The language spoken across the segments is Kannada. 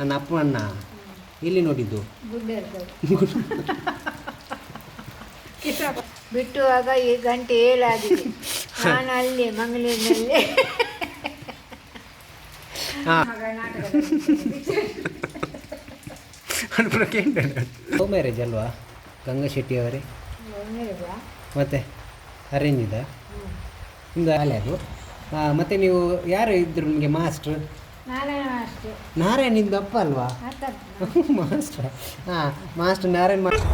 ನನ್ನ ಅಪ್ಪನ ಎಲ್ಲಿ ನೋಡಿದ್ದು? ಬಿಟ್ಟುವಾಗ ಈ ಗಂಟೆ ಏಳಾಗಿದೆ. ನಾನು ಅಲ್ಲಿ ಮಂಗಳೂರಿನಲ್ಲಿ. ಲವ್ ಮ್ಯಾರೇಜ್ ಅಲ್ವಾ? ಗಂಗಾ ಶೆಟ್ಟಿ ಅವರೇ? ಮತ್ತೆ ಅರೇಂಜ್ ಇದ. ನಿಮ್ದು ಅಲೆ ಅದು? ಮತ್ತೆ ನೀವು ಯಾರು ಇದ್ರು ನಿಮಗೆ ಮಾಸ್ಟ್ರ್ ನಾರಾಯಣ ನಿಂದು ಅಪ್ಪ ಅಲ್ವಾ? ಮಾಸ್ಟರ್. ಹಾಂ ಮಾಸ್ಟರ್ ನಾರಾಯಣ ಮಾಸ್ಟರ್.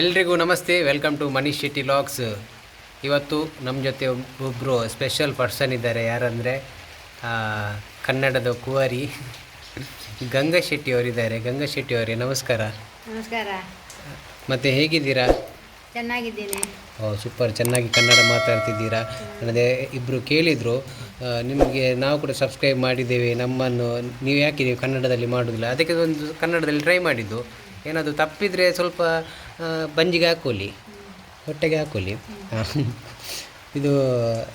ಎಲ್ರಿಗೂ ನಮಸ್ತೆ welcome to Manish Shetty logs. ಇವತ್ತು ನಮ್ಮ ಜೊತೆ ಒಬ್ಬರು ಸ್ಪೆಷಲ್ ಪರ್ಸನ್ ಇದ್ದಾರೆ ಯಾರಂದರೆ ಕನ್ನಡದ ಕುವರಿ ಗಂಗಾ ಶೆಟ್ಟಿ ಅವರಿದ್ದಾರೆ. ಗಂಗಾ ಶೆಟ್ಟಿ ಅವರೇ ನಮಸ್ಕಾರ. ನಮಸ್ಕಾರ. ಮತ್ತು ಹೇಗಿದ್ದೀರಾ? ಚೆನ್ನಾಗಿದ್ದೀನಿ. ಓ ಸೂಪರ್ ಚೆನ್ನಾಗಿ ಕನ್ನಡ ಮಾತಾಡ್ತಿದ್ದೀರಾ? ಅದೇ ಇಬ್ಬರು ಕೇಳಿದರು ನಿಮಗೆ ನಾವು ಕೂಡ ಸಬ್ಸ್ಕ್ರೈಬ್ ಮಾಡಿದ್ದೇವೆ ನಮ್ಮನ್ನು ನೀವು ಯಾಕೆ ನೀವು ಕನ್ನಡದಲ್ಲಿ ಮಾಡೋದಿಲ್ಲ? ಅದಕ್ಕೆ ಒಂದು ಕನ್ನಡದಲ್ಲಿ ಟ್ರೈ ಮಾಡಿದ್ದು. ಏನಾದರೂ ತಪ್ಪಿದರೆ ಸ್ವಲ್ಪ ಬಂಜಿಗೆ ಹಾಕೊಳ್ಳಿ. ಹೊಟ್ಟೆಗೆ ಹಾಕೊಳ್ಳಿ. ಹಾ. ಇದು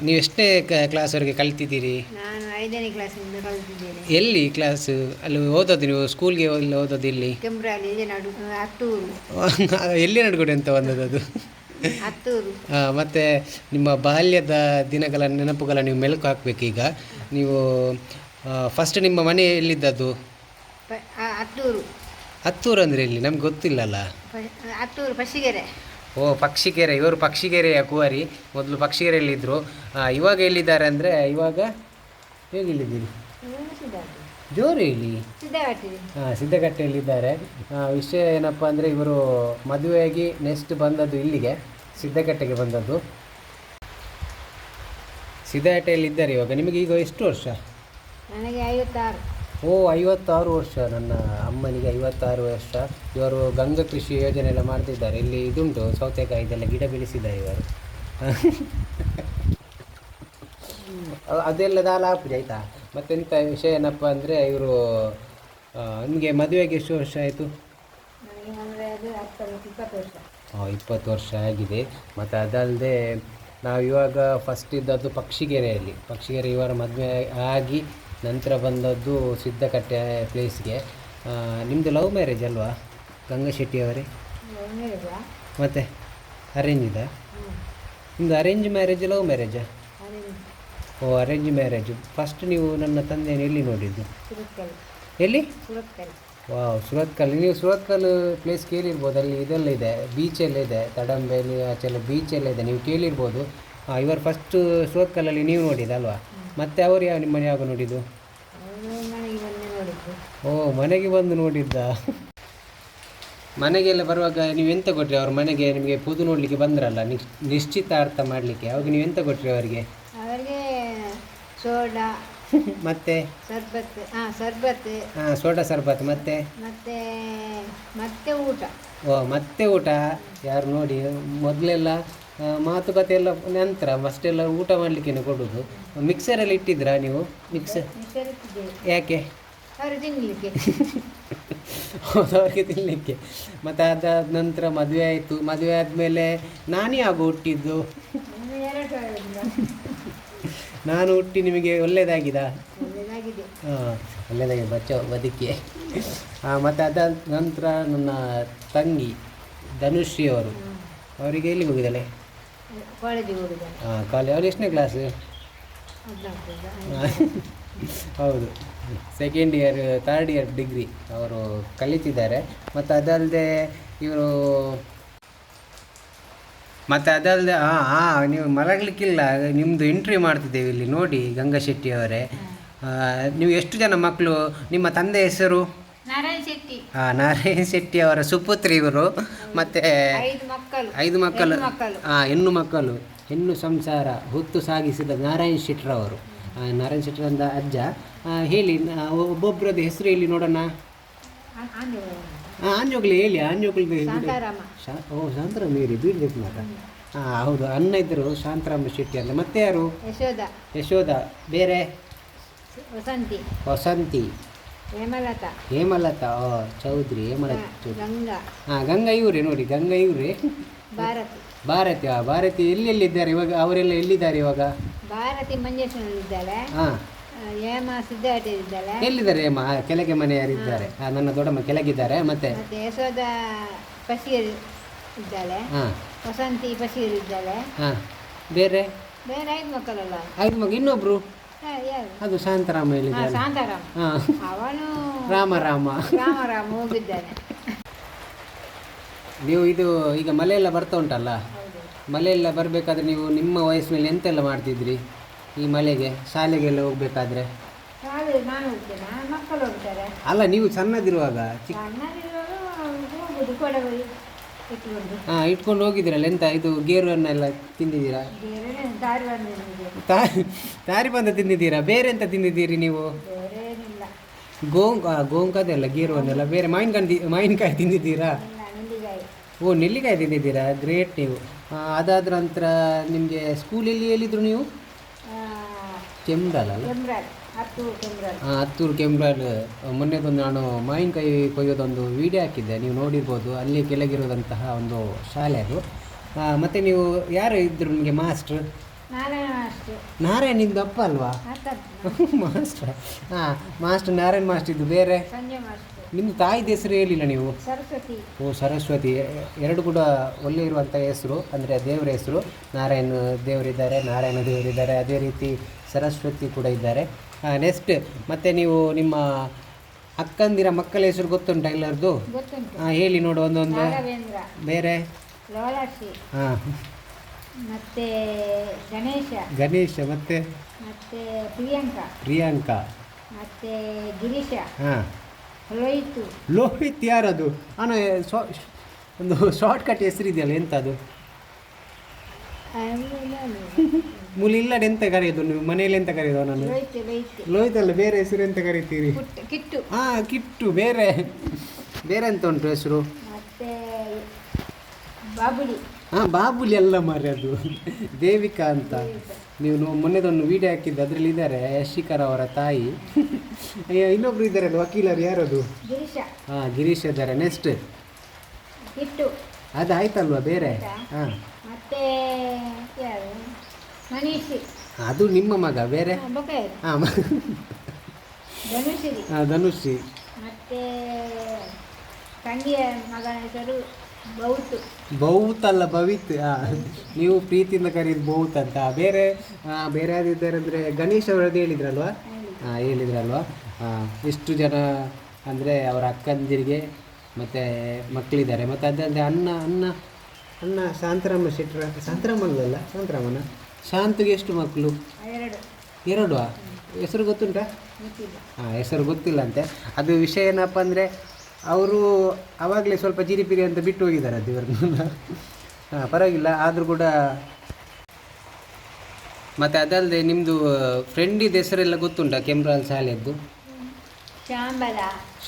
ನೀವು ಎಷ್ಟನೇ ಕ್ಲಾಸ್ವರೆಗೆ ಕಲ್ತಿದ್ದೀರಿ? ನಾನು ಐದನೇ ಕ್ಲಾಸಿಂದ ಕಲಿತಿದ್ದೇನೆ. ಎಲ್ಲಿ ಕ್ಲಾಸ್ ಅಲ್ಲಿ ಓದೋದು ನೀವು ಸ್ಕೂಲ್ಗೆ ಎಲ್ಲ ಓದೋದು ಇಲ್ಲಿ ಕೆಂಬ್ರಾಲಿ ಇದೆ ನಡು ಹತ್ತೂರು. ಎಲ್ಲಿ ನಡ್ಕೊಡಿ ಅಂತ ಬಂದದ್ದು ಅದು? ಹತ್ತೂರು. ಆ, ಮತ್ತೆ ನಿಮ್ಮ ಬಾಲ್ಯದ ದಿನಗಳ ನೆನಪುಗಳ ನೀವು ಮೆಲುಕು ಹಾಕ್ಬೇಕು ಈಗ. ನೀವು ಫಸ್ಟ್ ನಿಮ್ಮ ಮನೆ ಎಲ್ಲಿದ್ದದ್ದು? ಹತ್ತೂರು. ಹತ್ತೂರು ಅಂದರೆ ಎಲ್ಲಿ? ನಮ್ಗೆ ಗೊತ್ತಿಲ್ಲಲ್ಲ. ಹತ್ತೂರು ಪಶಿಗೆರೆ. ಓ ಪಕ್ಷಿಗೆರೆ ಇವರು ಪಕ್ಷಿಗೆರೆಯ ಕುವರಿ ಮೊದಲು ಪಕ್ಷಿಗೆರೆಯಲ್ಲಿದ್ದರು ಇವಾಗ ಎಲ್ಲಿದ್ದಾರೆ ಅಂದರೆ ಇವಾಗ ಹೇಗಿಲ್ಲಿದ್ದೀರಿ? ಜೋರು ಇಲ್ಲಿ ಹಾಂ ಸಿದ್ದಗಟ್ಟೆಯಲ್ಲಿದ್ದಾರೆ ಆ, ವಿಷಯ ಏನಪ್ಪ ಅಂದರೆ ಇವರು ಮದುವೆಯಾಗಿ ನೆಕ್ಸ್ಟ್ ಬಂದದ್ದು ಇಲ್ಲಿಗೆ ಸಿದ್ದಗಟ್ಟೆಗೆ ಬಂದದ್ದು. ಸಿದ್ದಗಟ್ಟೆಯಲ್ಲಿದ್ದಾರೆ ಇವಾಗ. ನಿಮಗೆ ಈಗ ಎಷ್ಟು ವರ್ಷ? ನನಗೆ ಐವತ್ತಾರು. ಓ ಐವತ್ತಾರು ವರ್ಷ. ನನ್ನ ಅಮ್ಮನಿಗೆ ಐವತ್ತಾರು ವರ್ಷ. ಇವರು ಗಂಗಾ ಕೃಷಿ ಯೋಜನೆ ಎಲ್ಲ ಮಾಡ್ತಿದ್ದಾರೆ. ಇಲ್ಲಿ ಇದುಂಟು ಸೌತೆಕಾಯಿದೆಲ್ಲ ಗಿಡ ಬೆಳೆಸಿದ್ದಾರೆ ಇವರು. ಅದೆಲ್ಲ ದಾಲ ಆಯ್ತಾ? ಆಯಿತಾ ಮತ್ತೆಂತ ವಿಷಯ ಏನಪ್ಪ ಅಂದರೆ ಇವರು ನಿಮಗೆ ಮದುವೆಗೆ ಎಷ್ಟು ವರ್ಷ ಆಯಿತು? ಹಾಂ ಇಪ್ಪತ್ತು ವರ್ಷ. ಆಗಿದೆ. ಮತ್ತು ಅದಲ್ಲದೆ ನಾವು ಇವಾಗ ಫಸ್ಟ್ ಇದ್ದದ್ದು ಪಕ್ಷಿಗೆರೆಯಲ್ಲಿ ಪಕ್ಷಿಗೆರೆ ಇವರ ಮದುವೆ ಆಗಿ ನಂತರ ಬಂದದ್ದು ಸಿದ್ಧಕಟ್ಟೆ ಪ್ಲೇಸ್ಗೆ ನಿಮ್ಮದು ಲವ್ ಮ್ಯಾರೇಜ್ ಅಲ್ವಾ? ಗಂಗಾ ಶೆಟ್ಟಿ ಅವರೇ? ಮತ್ತು ಅರೇಂಜ್ ಇದಾ? ನಿಮ್ಮದು ಅರೇಂಜ್ ಮ್ಯಾರೇಜ್ ಲವ್ ಮ್ಯಾರೇಜಾ ಓ ಅರೇಂಜ್ ಮ್ಯಾರೇಜ್ ಫಸ್ಟ್ ನೀವು ನನ್ನ ತಂದೆಯನ್ನು ಎಲ್ಲಿ ನೋಡಿದ್ದು? ಎಲ್ಲಿ? ವಾವ್ ಸುರತ್ಕಲ್. ನೀವು ಸುರತ್ಕಲ್ ಪ್ಲೇಸ್ ಕೇಳಿರ್ಬೋದು. ಅಲ್ಲಿ ಇದೆಲ್ಲ ಇದೆ. ಬೀಚೆಲ್ಲ ಇದೆ. ತಡಂಬೆಲಿ ಆಚೆಲ್ಲ ಬೀಚೆಲ್ಲ ಇದೆ. ನೀವು ಕೇಳಿರ್ಬೋದು. ಇವರು ಫಸ್ಟು ಸುರತ್ಕಲ್ಲಲ್ಲಿ ನೀವು ನೋಡಿದ್ದಲ್ವಾ ಮತ್ತೆ ಅವರು ಯಾವ ನಿಮ್ಮ ಮನೆ ಯಾವಾಗ ನೋಡಿದ್ದು ಓ ಮನೆಗೆ ಬಂದು ನೋಡಿದ್ದ. ಮನೆಗೆಲ್ಲ ಬರುವಾಗ ನೀವು ಎಂತ ಕೊಟ್ಟರೆ ಅವ್ರ ಮನೆಗೆ ನಿಮಗೆ ಪುದು ನೋಡಲಿಕ್ಕೆ ಬಂದ್ರಲ್ಲ ನಿಶ್ ನಿಶ್ಚಿತಾರ್ಥ ಮಾಡಲಿಕ್ಕೆ. ಅವಾಗ ನೀವು ಎಂತ ಕೊಟ್ಟರೆ ಅವರಿಗೆ? ಅವರಿಗೆ ಸೋಡಾ. ಮತ್ತೆ? ಸರ್ಬತ್ ಹಾಂ ಸರ್ಬತ್ ಹಾಂ ಸೋಡಾ ಸರ್ಬತ್ ಮತ್ತೆ? ಮತ್ತೆ ಮತ್ತೆ ಊಟ. ಓ ಮತ್ತೆ ಊಟ? ಯಾರು ನೋಡಿ ಮೊದಲೆಲ್ಲ ಮಾತುಕತೆ ಎಲ್ಲ ನಂತರ ಫಸ್ಟೆಲ್ಲ ಊಟ ಮಾಡಲಿಕ್ಕೆ ಕೊಡೋದು. ಮಿಕ್ಸರಲ್ಲಿ ಇಟ್ಟಿದ್ರಾ ನೀವು? ಮಿಕ್ಸರ್ ಯಾಕೆ? ಅವರು ತಿನ್ನಲಿಕ್ಕೆ ಮತ್ತೆ ಅವ್ರಿಗೆ ತಿನ್ನಲಿಕ್ಕೆ ಮತ್ತು ಅದಾದ ನಂತರ ಮದುವೆ ಆಯಿತು. ಮದುವೆ ಆದಮೇಲೆ ನಾನೇ ಆಗು ಹುಟ್ಟಿದ್ದು. ನಾನು ಹುಟ್ಟಿ ನಿಮಗೆ ಒಳ್ಳೇದಾಗಿದ? ಒಳ್ಳೆಯದಾಗಿದೆ ಹಾಂ ಒಳ್ಳೆಯದಾಗಿದೆ ಬಚ್ಚ ಬದುಕಿ. ಮತ್ತು ಅದಾದ ನಂತರ ನನ್ನ ತಂಗಿ ಧನುಶ್ರೀ ಅವರು. ಅವರಿಗೆ ಎಲ್ಲಿಗೆ ಹೋಗಿದ್ದಾಳೆ? ಕಾಲೇಜಿಗೆ ಹೋಗಿದ್ದಾನೆ ಹಾಂ ಕಾಲೇಜ್ ಅವ್ರು ಎಷ್ಟನೇ ಕ್ಲಾಸ್ ಹೌದು. Second year third year degree ಅವರು ಕಲಿತಿದ್ದಾರೆ. ಮತ್ತು ಅದಲ್ಲದೆ ಇವರು ಮತ್ತು ಅದಲ್ಲದೆ ಹಾಂ ಹಾಂ ನೀವು ಮಲಗಲಿಕ್ಕಿಲ್ಲ. ನಿಮ್ಮದು ಎಂಟ್ರಿ ಮಾಡ್ತಿದ್ದೇವೆ ಇಲ್ಲಿ ನೋಡಿ ಗಂಗಾ ಶೆಟ್ಟಿ ಅವರೇ ನೀವು ಎಷ್ಟು ಜನ ಮಕ್ಕಳು? ನಿಮ್ಮ ತಂದೆ ಹೆಸರು? ನಾರಾಯಣ ಶೆಟ್ಟಿ. ಹಾಂ ನಾರಾಯಣ ಶೆಟ್ಟಿ ಅವರ ಸುಪುತ್ರಿ ಇವರು. ಮತ್ತೆ ಐದು ಮಕ್ಕಳು. ಹಾ ಹೆಣ್ಣು ಮಕ್ಕಳು. ಹೆಣ್ಣು ಸಂಸಾರ ಹೊತ್ತು ಸಾಗಿಸಿದ ನಾರಾಯಣ್ ಶೆಟ್ರವರು ಆ, ನಾರಾಯಣ್ ಶೆಟ್ಟರಂದ ಅಂದ ಅಜ್ಜ ಹೇಳಿ ಒಬ್ಬೊಬ್ಬರದ ಹೆಸರು ಹೇಳಿ ನೋಡೋಣ. ಆಂಜೋಗ್ಲಿ ಹೇಳಿ ಆಂಜೋಗ್ಲಿ ಓ ಶಾಂತರಾಮ್ ಹೇಳಿ ಬೀಳ್ಬೇಕು ಮಾತ ಹಾಂ ಹೌದು ಅಣ್ಣ ಇದ್ರು ಶಾಂತರಾಮ ಶೆಟ್ಟಿ ಅಂತ. ಮತ್ತೆ ಯಾರು? ಯಶೋಧ. ಯಶೋಧ. ಬೇರೆ? ವಸಂತಿ. ವಸಂತಿ. ಹೇಮಲತಾ. ಹೇಮಲತಾ ಓ ಚೌಧರಿ ಹೇಮಲತಾ. ಚೌಧರಿ ಗಂಗಾ. ಹಾಂ ಗಂಗಾ ಇವರೇ ನೋಡಿ ಗಂಗಾ ಇವರೇ. ಭಾರತಿ. ಭಾರತಿ ಆ, ಭಾರತಿ ಎಲ್ಲಿ ಎಲ್ಲಿದ್ದಾರೆ ಇವಾಗ? ಅವರೆಲ್ಲ ಎಲ್ಲಿದ್ದಾರೆ ಇವಾಗ? ಭಾರತಿ ಮಂಜೇಶ್ವರಲ್ಲಿದ್ದಾಳೆ ಹಾಂ. ಹೇಮ ಸಿದ್ಧಾಟಿದ್ದಾಳೆ ಎಲ್ಲಿದ್ದಾರೆ ಹೇಮ? ಆ, ಕೆಳಗೆ ಮನೆಯವರಿದ್ದಾರೆ. ಆ, ನನ್ನ ದೊಡ್ಡಮ್ಮ ಕೆಳಗಿದ್ದಾರೆ ಮತ್ತೆ? ಮತ್ತೆ ಯಶೋದ ಬಶೀರ್ ಇದ್ದಾಳೆ. ಹಾಂ. ವಸಂತಿ ಬಶೀರ್ ಇದ್ದಾಳೆ ಹಾಂ. ಬೇರೆ? ಬೇರೆ ಐದು ಮಕ್ಕಳಲ್ಲ. ಐದು ಮಗ ಇನ್ನೊಬ್ರು? ಅದು ಶಾಂತರಾಮ ಹೇಳಿದ್ದಾನೆ ರಾಮ ರಾಮ. ರಾಮ ಹೋಗಿದ್ದಾನೆ ನೀವು ಇದು ಈಗ ಮಲೆಯೆಲ್ಲ ಬರ್ತಾ ಉಂಟಲ್ಲ? ಮಲೆಯೆಲ್ಲ ಬರಬೇಕಾದ್ರೆ ನೀವು ನಿಮ್ಮ ವಯಸ್ಸಿನಲ್ಲಿ ಎಂತೆಲ್ಲ ಮಾಡ್ತಿದ್ರಿ ಈ ಮಲೆಗೆ ಶಾಲೆಗೆಲ್ಲ ಹೋಗ್ಬೇಕಾದ್ರೆ? ಅಲ್ಲ ನೀವು ಸಣ್ಣದಿರುವಾಗ ಚಿಕ್ಕ ಹಾಂ, ಇಟ್ಕೊಂಡು ಹೋಗಿದ್ದೀರಲ್ಲ ಎಂತ ಇದು ಎಲ್ಲ ತಿಂದಿದ್ದೀರಾ? ತಾರಿ ಬಂದ ತಿಂದಿದ್ದೀರಾ? ಬೇರೆ ಎಂತ ತಿಂದಿದ್ದೀರಿ ನೀವು? ಗೋಂಕ ಏನಿಲ್ಲ ಗೇರು ಅನ್ನೆಲ್ಲ ಬೇರೆ. ಮಾವಿನಕಾಯಿ ಮಾವಿನಕಾಯಿ ತಿಂದಿದ್ದೀರಾ? ಓ, ನೆಲ್ಲಿಕಾಯಿ ತಿಂದಿದ್ದೀರಾ? ಗ್ರೇಟ್ ನೀವು. ಅದಾದ ನಂತರ ನಿಮಗೆ ಸ್ಕೂಲಲ್ಲಿ ಎಲ್ಲಿದ್ರು ನೀವು? ಕೆಮ್ರಲ್ಲ ಹತ್ತೂರು ಕೆಂಬ್ರಾಡ್ ಮೊನ್ನೆದೊಂದು ನಾನು ಮಾವಿನಕಾಯಿ ಕೊಯ್ಯೋದೊಂದು ವಿಡಿಯೋ ಹಾಕಿದ್ದೆ. ನೀವು ನೋಡಿರ್ಬೋದು ಅಲ್ಲಿ ಕೆಳಗಿರೋದಂತಹ ಒಂದು ಶಾಲೆ ಅದು. ಮತ್ತೆ ನೀವು ಯಾರು ಇದ್ರು ನಿಮಗೆ ಮಾಸ್ಟ್ರ್? ನಾರಾಯಣ ನಿಮ್ದು ಅಪ್ಪ ಅಲ್ವಾ? ಮಾಸ್ಟ್ರ್? ಹಾಂ ಮಾಸ್ಟರ್ ನಾರಾಯಣ ಮಾಸ್ಟರ್ ಇದು ಬೇರೆ? ನಿಮ್ಮ ತಾಯಿದ ಹೆಸರು ಹೇಳಿಲ್ಲ ನೀವು? ಓ ಸರಸ್ವತಿ. ಎರಡು ಕೂಡ ಒಳ್ಳೆ ಇರುವಂಥ ಹೆಸರು ಅಂದರೆ ದೇವರ ಹೆಸರು. ನಾರಾಯಣ ದೇವರಿದ್ದಾರೆ ನಾರಾಯಣ ದೇವರಿದ್ದಾರೆ. ಅದೇ ರೀತಿ ಸರಸ್ವತಿ ಕೂಡ ಇದ್ದಾರೆ. ನೆಕ್ಸ್ಟ್ ಮತ್ತು ನೀವು ನಿಮ್ಮ ಅಕ್ಕಂದಿರ ಮಕ್ಕಳ ಹೆಸರು ಗೊತ್ತುಂಟ ಎಲ್ಲರದ್ದು? ಗೊತ್ತುಂಟು. ಹಾಂ ಹೇಳಿ ನೋಡು ಒಂದೊಂದು. ರಾಘವೇಂದ್ರ ಬೇರೆ? ಹಾಂ. ಮತ್ತೆ ಗಣೇಶ. ಗಣೇಶ ಮತ್ತೆ? ಮತ್ತೆ ಪ್ರಿಯಾಂಕಾ. ಪ್ರಿಯಾಂಕಾ. ಮತ್ತೆ ಗಿರೀಶ. ಹಾಂ. ಲೋಹಿತು. ಲೋಹಿತ್ ಯಾರದು? ಶಾ ಒಂದು ಶಾರ್ಟ್ ಕಟ್ ಹೆಸರಿದೆಯಲ್ಲ ಎಂಥದ್ದು ಮುಲಿ ಇಲ್ಲಡೆ ಎಂತ ಕರೆಯೋದು ನೀವು? ಮನೆಯಲ್ಲಿ ಎಂತ ಕರೆಯೋದು ನಾನು ಲೋಹಿತು ಅಲ್ಲ ಬೇರೆ ಹೆಸರು ಎಂತ ಕರಿತೀರಿ? ಕಿಟ್ಟು ಹಾಂ ಕಿಟ್ಟು ಬೇರೆ. ಬೇರೆ ಎಂತ ಉಂಟು ಹೆಸರು? ಬಾಬುಲಿ. ಹಾ ಬಾಬುಲಿ ಅಲ್ಲ ಮಾರಿ ಅದು. ದೇವಿಕಾ ಅಂತ. ನೀವು ಮೊನ್ನೆದೊಂದು ವಿಡಿಯೋ ಹಾಕಿದ್ದು ಅದರಲ್ಲಿ ಇದ್ದಾರೆ ಯಶಿಕರ್ ಅವರ ತಾಯಿ. ಅಯ್ಯ, ಇನ್ನೊಬ್ರು ಇದ್ದಾರೆ ವಕೀಲರು ಯಾರದು? ಹಾ ಗಿರೀಶ್ ಇದ್ದಾರೆ. ನೆಕ್ಸ್ಟ್ ಅದಾಯ್ತಲ್ವಾ ಬೇರೆ? ಹಾ. ಅದು ನಿಮ್ಮ ಮಗ ಬೇರೆ? ಧನುಷಿ ಹಾಂ ಧನುಶ್ರೀ. ಮತ್ತೆ ತಂಗಿಯ ಮಗನ ಹೆಸರು ಬೌತ್. ಬೌತ್ ಅಲ್ಲ ಭವಿತ್. ನೀವು ಪ್ರೀತಿಯಿಂದ ಕರೀದು ಬೌತ್ ಅಂತ. ಬೇರೆ ಬೇರೆ ಯಾರಿದ್ದಾರೆ ಅಂದರೆ ಗಣೇಶ್ ಅವರದ್ದು ಹೇಳಿದ್ರಲ್ವಾ? ಹಾಂ ಹೇಳಿದ್ರಲ್ವಾ? ಹಾಂ ಇಷ್ಟು ಜನ ಅಂದರೆ ಅವರ ಅಕ್ಕಂದಿರಿಗೆ ಮತ್ತು ಮಕ್ಕಳಿದ್ದಾರೆ ಮತ್ತು ಅದಲ್ಲದೆ ಅಣ್ಣ ಅಣ್ಣ ಅಣ್ಣ ಶಾಂತರಾಮ ಶೆಟ್ಟರ ಶಾಂತರಾಮ ಅಲ್ಲ ಶಾಂತರಾಮನ ಶಾಂತಿಗೆ ಎಷ್ಟು ಮಕ್ಕಳು? ಎರಡು. ಹೆಸರು ಗೊತ್ತುಂಟಾ? ಹಾಂ ಹೆಸರು ಗೊತ್ತಿಲ್ಲ ಅಂತೆ ಅದು ವಿಷಯ ಏನಪ್ಪ ಅಂದರೆ ಅವರು ಆವಾಗಲೇ ಸ್ವಲ್ಪ ಜಿರಿಪಿರಿ ಅಂತ ಬಿಟ್ಟು ಹೋಗಿದ್ದಾರೆ ಅದು ಇವ್ರನ್ನ. ಹಾಂ ಪರವಾಗಿಲ್ಲ ಆದರೂ ಕೂಡ ಮತ್ತು ಅದಲ್ಲದೆ ನಿಮ್ಮದು ಫ್ರೆಂಡಿದ ಹೆಸರೆಲ್ಲ ಗೊತ್ತುಂಟ ಕೆಮ್ರಾಲ್ ಶಾಲೆಯದ್ದು ಶಾಂಬಲ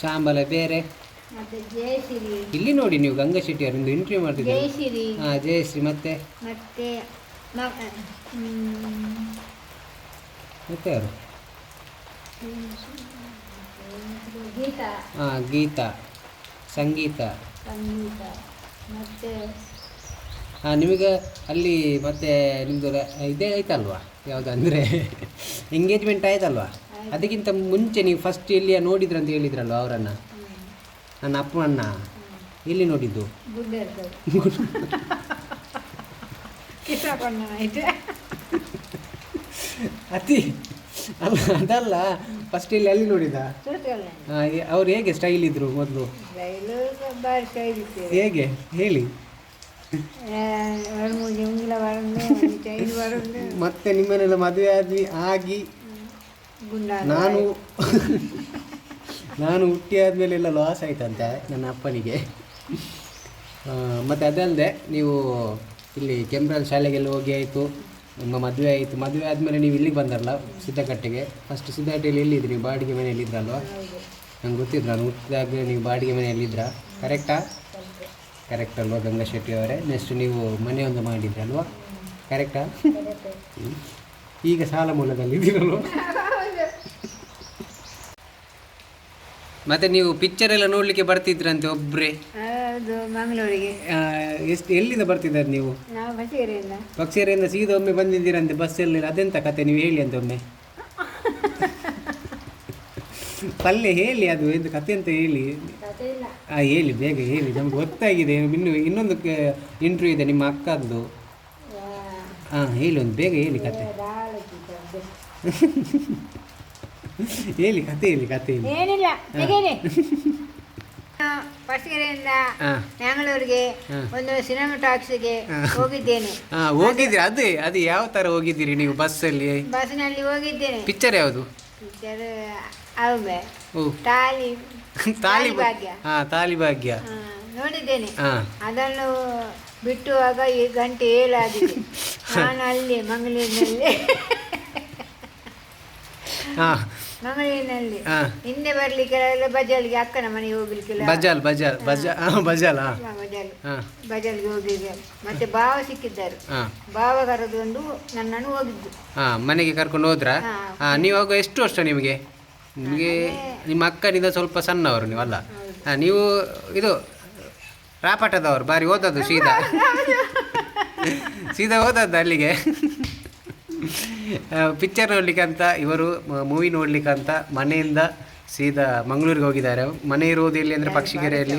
ಶಾಂಬಲ ಬೇರೆ? ಇಲ್ಲಿ ನೋಡಿ ನೀವು ಗಂಗಾ ಶೆಟ್ಟಿ ಅವರೊಂದು ಇಂಟರ್ವ್ಯೂ ಮಾಡ್ತಿದ್ದೀರಿ ಹಾಂ ಜಯಶ್ರೀ ಮತ್ತೆ ಹ್ಮ್, ಮತ್ತೆ ಯಾರು ಗೀತಾ ಹಾಂ ಗೀತಾ ಸಂಗೀತ ಸಂಗೀತ ಮತ್ತೆ ಹಾಂ ನಿಮಗೆ ಅಲ್ಲಿ ಮತ್ತೆ ನಿಮ್ಮದು ಇದೇ ಆಯ್ತಲ್ವಾ ಯಾವುದು ಅಂದರೆ ಎಂಗೇಜ್ಮೆಂಟ್ ಆಯ್ತಲ್ವಾ ಅದಕ್ಕಿಂತ ಮುಂಚೆ ನೀವು ಫಸ್ಟ್ ಎಲ್ಲಿಯ ನೋಡಿದ್ರಂತ ಹೇಳಿದ್ರಲ್ವ ಅವರನ್ನು? ನನ್ನ ಅಪ್ಪನ ಎಲ್ಲಿ ನೋಡಿದ್ದು? ಅತಿ ಅಲ್ಲ ಅದಲ್ಲ ಫಸ್ಟ್ ಇಲ್ಲಿ ಅಲ್ಲಿ ನೋಡಿದ? ಅವ್ರು ಹೇಗೆ ಸ್ಟೈಲ್ ಇದ್ರು ಮೊದಲು? ಹೇಗೆ? ಹೇಳಿ. ಮತ್ತೆ ನಿಮ್ಮನೆಲ್ಲ ಮದುವೆ ಆದ್ವಿ ಆಗಿ ನಾನು ನಾನು ಹುಟ್ಟಿ ಆದಮೇಲೆಲ್ಲ ಲಾಸ್ ಆಯ್ತಂತೆ ನನ್ನ ಅಪ್ಪನಿಗೆ. ಮತ್ತೆ ಅದಲ್ಲದೆ ನೀವು ಇಲ್ಲಿ ಕೆಂಬ್ರಲ್ ಶಾಲೆಗೆಲ್ಲ ಹೋಗಿ ಆಯಿತು ನಿಮ್ಮ ಮದುವೆ ಆಯಿತು. ಮದುವೆ ಆದಮೇಲೆ ನೀವು ಇಲ್ಲಿಗೆ ಬಂದರಲ್ಲ ಸಿದ್ಧಕಟ್ಟೆಗೆ ಫಸ್ಟ್ ಸಿದ್ದಕಟ್ಟೆಯಲ್ಲಿ ಎಲ್ಲಿದ್ರಿ? ನೀವು ಬಾಡಿಗೆ ಮನೆಯಲ್ಲಿ ಇದ್ರಲ್ವ? ನಂಗೆ ಗೊತ್ತಿದ್ರು ನಾನು ಹುಟ್ಟಿದಾಗ ನೀವು ಬಾಡಿಗೆ ಮನೆಯಲ್ಲಿದ್ರಾ ಕರೆಕ್ಟಾ ಕರೆಕ್ಟ್ ಅಲ್ವಾ ಗಂಗಾ ಶೆಟ್ಟಿ ಅವರೇ? ನೆಕ್ಸ್ಟ್ ನೀವು ಮನೆಯೊಂದು ಮಾಡಿದ್ರಲ್ವಾ? ಕರೆಕ್ಟಾ ಹ್ಮ್. ಈಗ ಸಾಲ ಮೂಲದಲ್ಲಿ ಇದ್ದೀರಲ್ವ? ಮತ್ತೆ ನೀವು ಪಿಕ್ಚರ್ ಎಲ್ಲ ನೋಡ್ಲಿಕ್ಕೆ ಬರ್ತಿದ್ರಂತೆ ಒಬ್ರೆ? ಅದು ಮಂಗಳೂರಿಗೆ. ಎಷ್ಟು ಎಲ್ಲಿಂದ ಬರ್ತಿದ್ದಾರೆ ನೀವು? ನಾವು ಬಸೀರೆಯಿಂದ. ಪಕ್ಷಿಯರಿಂದ ಸೀದಾ ಒಮ್ಮೆ ಬಂದಿದ್ದೀರಂತೆ ಬಸ್ಸಲ್ಲಿ ಅದೆಂತ ಕತೆ? ನೀವು ಹೇಳಿ ಅಂತ ಒಮ್ಮೆ. ಪಲ್ಯ ಹೇಳಿ ಅದು ಎಂದು ಕತೆ ಅಂತ ಹೇಳಿ. ಆ ಹೇಳಿ ಬೇಗ ಹೇಳಿ. ನಮ್ಗೆ ಗೊತ್ತಾಗಿದೆ. ಇನ್ನು ಇನ್ನೊಂದು ಇಂಟರ್ವ್ಯೂ ಇದೆ ನಿಮ್ಮ ಅಕ್ಕದ್ದು. ಹಾಂ ಹೇಳಿ ಒಂದು ಬೇಗ ಹೇಳಿ ಕತೆ. ಹೇಳಿ ಕತೆ ಹೇಳಿ ಕತೆ ಹೇಳಿ. ಏನಿಲ್ಲ ತೆಗೀರಿ ಹಾಂ. ಮಂಗಳೂರಿಗೆ ಹಾ. ಒಂದು ಸಿನಿಮಾ ಟಾಕ್ಸಿಗೆ. ಹೋಗಿದ್ದೇನೆ. ಹಾ ಹೋಗಿದ್ರಿ ಅದೇ ಅದು ಯಾವ ತರ ಹೋಗಿದ್ದೀರಿ ನೀವು ಬಸ್ಸಲ್ಲಿ? ನಲ್ಲಿ ಹೋಗಿದ್ದೇನೆ. ಪಿಕ್ಚರ್ ಯಾವುದು? ಪಿಕ್ಚರ್ ಅವೇ ಓ. ತಾಲಿ ತಾಲಿ ಭಾಗ್ಯ ಹಾ ತಾಲಿ ಭಾಗ್ಯ ನೋಡಿದ್ದೇನೆ. ಹಾಂ. ಅದನ್ನು ಬಿಟ್ಟುವಾಗ ಈ ಗಂಟೆ ಏಳಾಗಿದೆ. ನಾನು ಅಲ್ಲಿ ಮಂಗಳೂರಿನಲ್ಲಿ. ಹಾಂ. ಮಂಗಳೂರಿನಲ್ಲಿ ಹಾಂ. ಹಿಂದೆ ಬರ್ಲಿಕ್ಕೆಲ್ಲ ಬಜಾಲ್ಗೆ ಅಕ್ಕನ ಮನೆಗೆ ಹೋಗಲಿಕ್ಕೆ ಬಜಾಲ್ ಬಜಾಲ್ ಬಜಾ ಹಾಂ ಬಜಾಲ್? ಹಾಂ ಬಜಾಲ್. ಹಾಂ. ಬಜಾಲ್ಗೆ ಹೋಗಿದ್ದೆ ಮತ್ತೆ ಭಾವ ಸಿಕ್ಕಿದ್ದಾರೆ. ಹಾಂ. ಭಾವ ಕರೆದುಕೊಂಡು ನನ್ನನ್ನು ಹೋಗಿದ್ದು. ಹಾಂ ಮನೆಗೆ ಕರ್ಕೊಂಡು ಹೋದ್ರಾ? ಹಾ. ಹಾಂ ನೀವು ಆಗ ಎಷ್ಟು ವರ್ಷ ನಿಮಗೆ? ನಿಮಗೆ ನಿಮ್ಮ ಅಕ್ಕನಿಂದ ಸ್ವಲ್ಪ ಸಣ್ಣವರು ನೀವು ಅಲ್ಲ? ಹಾಂ ನೀವು ಇದು ರಾಪಟದವರು ಬಾರಿ ಓದದ್ದು ಸೀದಾ. ಸೀದಾ ಓದದ್ದು ಅಲ್ಲಿಗೆ. ಪಿಕ್ಚರ್ ನೋಡ್ಲಿಕ್ಕೆ ಅಂತ ಇವರು ಮೂವಿ ನೋಡ್ಲಿಕ್ಕೆ ಅಂತ ಮನೆಯಿಂದ ಸೀದಾ ಮಂಗಳೂರಿಗೆ ಹೋಗಿದ್ದಾರೆ. ಮನೆ ಇರುವುದು ಎಲ್ಲಿ ಅಂದರೆ ಪಕ್ಷಿಗೆರೆಯಲ್ಲಿ.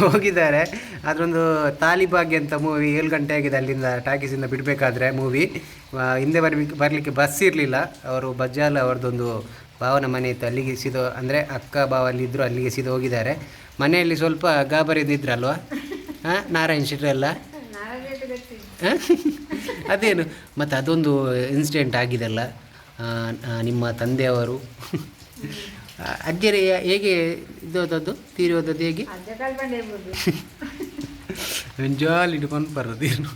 ಹೋಗಿದ್ದಾರೆ. ಅದರೊಂದು ತಾಲಿಬಾಗ್ಯ ಅಂತ ಮೂವಿ ಏಳು ಗಂಟೆ ಆಗಿದೆ ಅಲ್ಲಿಂದ ಟಾಕೀಸಿಂದ ಬಿಡಬೇಕಾದ್ರೆ ಮೂವಿ ಹಿಂದೆ ಬರ್ಲಿಕ್ಕೆ ಬರಲಿಕ್ಕೆ ಬಸ್ ಇರಲಿಲ್ಲ. ಅವರು ಬಜ್ಜಾಲ್ ಅವ್ರದ್ದೊಂದು ಭಾವನ ಮನೆ ಇತ್ತು. ಅಲ್ಲಿಗೆ ಸೀದಾ ಅಂದರೆ ಅಕ್ಕ ಭಾವ ಅಲ್ಲಿದ್ದರು ಅಲ್ಲಿಗೆ ಸೀದಾ ಹೋಗಿದ್ದಾರೆ. ಮನೆಯಲ್ಲಿ ಸ್ವಲ್ಪ ಗಾಬರಿದ್ದಿದ್ರಲ್ವಾ ಹಾಂ ನಾರಾಯಣ್ ಹಾಂ ಹ? ಅದೇನು? ಮತ್ತು ಅದೊಂದು ಇನ್ಸಿಡೆಂಟ್ ಆಗಿದೆಲ್ಲ ನಿಮ್ಮ ತಂದೆಯವರು. ಅಜ್ಜರೇ ಹೇಗೆ ಇದೋದದ್ದು ತೀರಿ ಹೋದದ್ದು ಹೇಗೆ? ಎಂಜಾಲ್ ಇಟ್ಕೊಂಡು ಬರೋದೇನು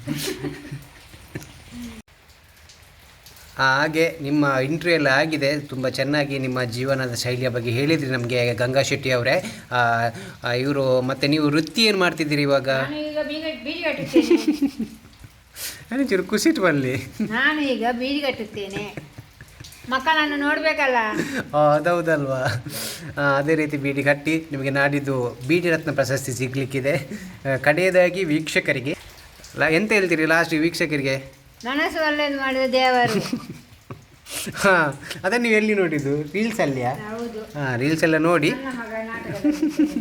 ಹಾಗೆ ನಿಮ್ಮ ಇಂಟ್ರ್ಯೂ ಎಲ್ಲ ಆಗಿದೆ. ತುಂಬ ಚೆನ್ನಾಗಿ ನಿಮ್ಮ ಜೀವನದ ಶೈಲಿಯ ಬಗ್ಗೆ ಹೇಳಿದ್ರಿ ನಮಗೆ ಗಂಗಾ ಶೆಟ್ಟಿ ಅವರೇ. ಇವರು ಮತ್ತೆ ನೀವು ವೃತ್ತಿ ಏನು ಮಾಡ್ತಿದ್ದೀರಿ ಇವಾಗ? ನಾನು ಚೂರು ಖುಷಿಟ್ ಬರಲಿ ನಾನು ಈಗ ಬೀಡಿ ಕಟ್ಟುತ್ತೇನೆ. ಮಕ್ಕಳನ್ನು ನೋಡ್ಬೇಕಲ್ಲ? ಅದೌದಲ್ವಾ ಅದೇ ರೀತಿ ಬೀಡಿ ಕಟ್ಟಿ ನಿಮಗೆ ನಾಡಿದ್ದು ಬೀಡಿ ರತ್ನ ಪ್ರಶಸ್ತಿ ಸಿಗ್ಲಿಕ್ಕಿದೆ. ಕಡೆಯದಾಗಿ ವೀಕ್ಷಕರಿಗೆ. ಲ- ಎಂತ ಹೇಳ್ತೀರಿ ಲಾಸ್ಟ್ ವೀಕ್ಷಕರಿಗೆ? ಮನಸ್ಸು ಒಳ್ಳೇದು ಮಾಡಿದ ದೇವರು. ಹಾಂ ಅದನ್ನು ನೀವು ಎಲ್ಲಿ ನೋಡಿದ್ದು? ರೀಲ್ಸ್ ಅಲ್ಲಿಯಾ? ಹೌದು. ಹಾಂ ರೀಲ್ಸ್ ಎಲ್ಲ ನೋಡಿ. ನನ್ನ ಮಗ ನಾಟಕದಲ್ಲಿ.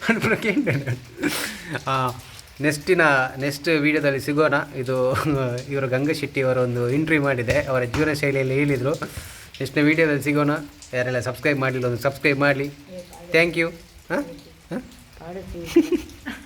ಹಾಂ ನೆಕ್ಸ್ಟಿನ ನೆಕ್ಸ್ಟ್ ವಿಡಿಯೋದಲ್ಲಿ ಸಿಗೋಣ. ಇದು ಇವರು ಗಂಗಾ ಶೆಟ್ಟಿ ಅವರ ಒಂದು ಇಂಟ್ರಿ ಮಾಡಿದೆ. ಅವರ ಜೀವನ ಶೈಲಿಯಲ್ಲಿ ಹೇಳಿದರು. ನೆಕ್ಸ್ಟ್ನ ವಿಡಿಯೋದಲ್ಲಿ ಸಿಗೋಣ. ಯಾರೆಲ್ಲ ಸಬ್ಸ್ಕ್ರೈಬ್ ಮಾಡಲಿಲ್ಲ ಒಂದು ಸಬ್ಸ್ಕ್ರೈಬ್ ಮಾಡಲಿ. ಥ್ಯಾಂಕ್ ಯು ಹಾಂ? ಹಾಂ?